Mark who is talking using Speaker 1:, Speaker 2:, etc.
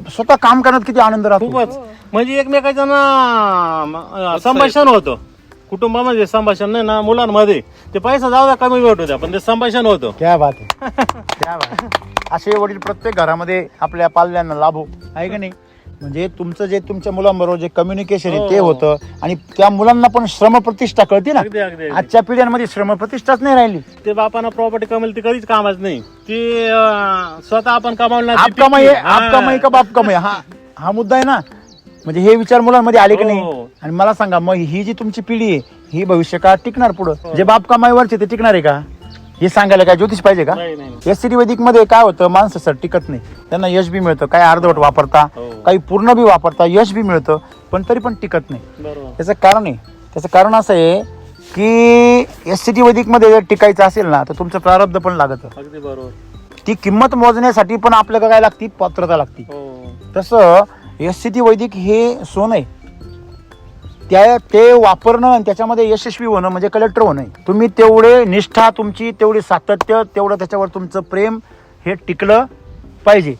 Speaker 1: स्वतः काम करण्यात किती आनंद राहतो?
Speaker 2: खूपच. म्हणजे एकमेकाच्या ना म- संभाषण होतं. कुटुंबामध्ये संभाषण नाही ना मुलांमध्ये. ते पैसा जाऊ द्या कमी भेटू द्या पण ते संभाषण होतं.
Speaker 1: क्या बात आहे. क्या बात आहे. असे वडील प्रत्येक घरामध्ये आपल्या पाल्यांना लाभो. आहे का नाही? म्हणजे तुमचं जे तुमच्या मुलांबरोबर जे कम्युनिकेशन आहे ते
Speaker 2: हो.
Speaker 1: होतं. आणि त्या मुलांना पण श्रमप्रतिष्ठा कळते ना?
Speaker 2: अगदी अगदी अगदी.
Speaker 1: आजच्या पिढ्यांमध्ये श्रमप्रतिष्ठाच नाही राहिली.
Speaker 2: ते बापानं प्रॉपर्टी कमेल ती कधीच कामाच नाही. ती अं, स्वतः आपण कमावलं
Speaker 1: आप कमाई आहे, आप कमाई का बाप कमाई हा हा मुद्दा आहे ना? म्हणजे हे विचार मुलांमध्ये आले की नाही?
Speaker 2: हो.
Speaker 1: आणि मला सांगा मग ही जी तुमची पिढी आहे ही भविष्य काळात टिकणार पुढं?
Speaker 2: हो.
Speaker 1: जे बाप कमाईवरचे ते टिकणार आहे का? हे सांगायला काय ज्योतिष पाहिजे का?
Speaker 2: नाही नाही.
Speaker 1: एस सी वैदिकमध्ये काय होतं माणसं सर टिकत नाही. त्यांना यश बी मिळतं काही अर्धवट वापरता.
Speaker 2: हो.
Speaker 1: काही पूर्ण बी वापरता यश बी मिळतं पण तरी पण टिकत नाही. त्याचं कारण आहे त्याचं कारण असं आहे की एस सी टी वैदिकमध्ये जर टिकायचं असेल ना तर तुमचं प्रारब्ध पण लागतं.
Speaker 2: अगदी बरोबर.
Speaker 1: ती किंमत मोजण्यासाठी पण आपल्याला काय लागती? पात्रता लागती.
Speaker 2: हो.
Speaker 1: तसं एस सी टी वैदिक हे सोन आहे. त्या ते वापरणं आणि त्याच्यामध्ये यशस्वी होणं म्हणजे कलेक्टर होणं आहे. तुम्ही तेवढे निष्ठा तुमची तेवढी सातत्य तेवढं त्याच्यावर तुमचं प्रेम हे टिकलं पाहिजे.